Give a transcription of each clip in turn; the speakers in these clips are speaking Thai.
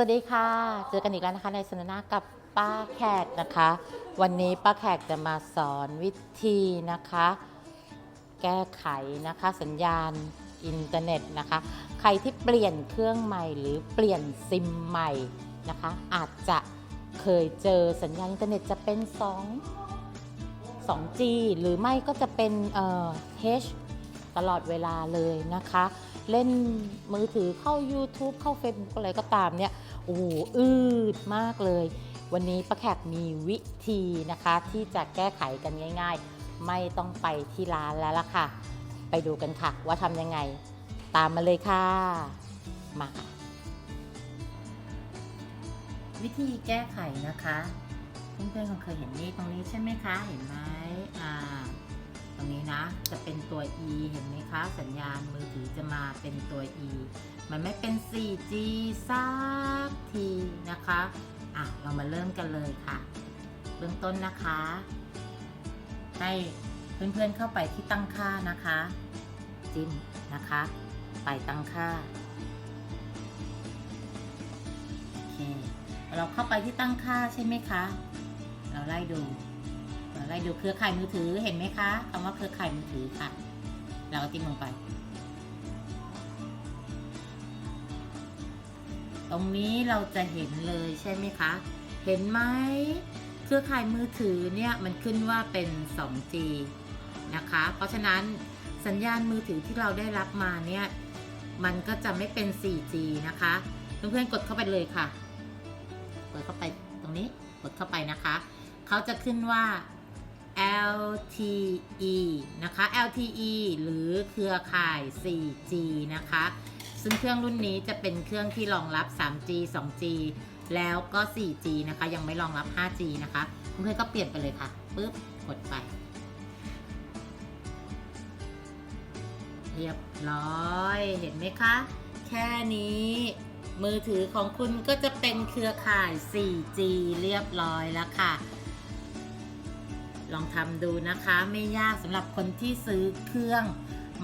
สวัสดีค่ะ เจอกันอีกแล้วนะคะในสนทนากับป้าแขกนะคะ วันนี้ป้าแขกจะมาสอนวิธีนะคะ แก้ไขนะคะสัญญาณอินเทอร์เน็ตนะคะ ใครที่เปลี่ยนเครื่องใหม่หรือเปลี่ยนซิมใหม่นะคะ อาจจะเคยเจอสัญญาณอินเทอร์เน็ตจะเป็น 2 2G หรือไม่ก็จะเป็นเอ่อ H ตลอดเวลาเลยนะคะ เล่นมือถือเข้า YouTube เข้า Facebook อะไรก็ตามเนี่ยโอ้โหอืดมากเลย วันนี้ป้าแขกมีวิธีนะคะ ที่จะแก้ไขกันง่าย ๆ ไม่ต้องไปที่ร้านแล้วล่ะค่ะ ไปดูกันค่ะว่าทำยังไง ตามมาเลยค่ะ มาค่ะวิธีแก้ไขนะคะ เพื่อนๆคงเคยเห็นนี่ตรงนี้ใช่ไหมคะ เห็นไหมอ่า e เห็นไหมคะ สัญญาณมือถือจะมาเป็นตัว e มันไม่เป็น 4G สักทีนะคะ อะ เรามาเริ่มกันเลยค่ะ เบื้องต้นนะคะ ให้เพื่อนๆเข้าไปที่ตั้งค่านะคะ จิ้มนะคะ ไปตั้งค่าโอเคเราเข้าไปที่ตั้งค่าใช่ไหมคะ เราไล่ดู เราไล่ดูเครือข่ายมือถือเห็นไหมคะคำว่าเครือข่ายมือถือค่ะ เราก็จิ้มลงไป ตรงนี้เราจะเห็นเลยใช่ไหมคะ เห็นไหมเครือข่ายมือถือเนี่ยมันขึ้นว่าเป็น 2G นะคะ เพราะฉะนั้นสัญญาณมือถือที่เราได้รับมาเนี่ย มันก็จะไม่เป็น 4G นะคะ เพื่อนๆกดเข้าไปเลยค่ะกดเข้าไปตรงนี้ กดเข้าไปนะคะ เขาจะขึ้นว่า LTE นะคะ LTE หรือเครือข่าย 4G นะคะ ซึ่งเครื่องรุ่นนี้จะเป็นเครื่องที่รองรับ 3G 2G แล้วก็ 4G นะคะ ยังไม่รองรับ 5G นะคะเพื่อนๆก็เปลี่ยนไปเลยค่ะปึ๊บกดไป เรียบร้อยเห็นไหมคะ แค่นี้มือถือของคุณก็จะเป็นเครือข่าย 4G เรียบร้อยแล้วค่ะ ลองทำดูนะคะไม่ยากสำหรับคนที่ซื้อเครื่อง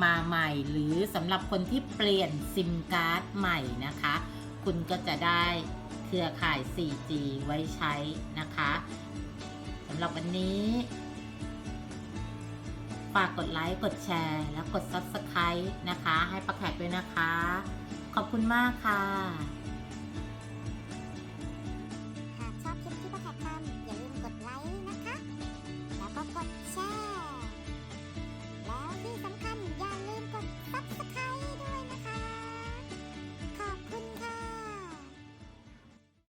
มาใหม่ หรือสำหรับคนที่เปลี่ยนซิมการ์ดใหม่นะคะ คุณก็จะได้เครือข่าย 4G ไว้ใช้นะคะสำหรับวันนี้ฝากกดไลค์ กดแชร์ แล้วกด Subscribe นะคะ ให้ประแขกด้วยนะคะ ขอบคุณมากค่ะ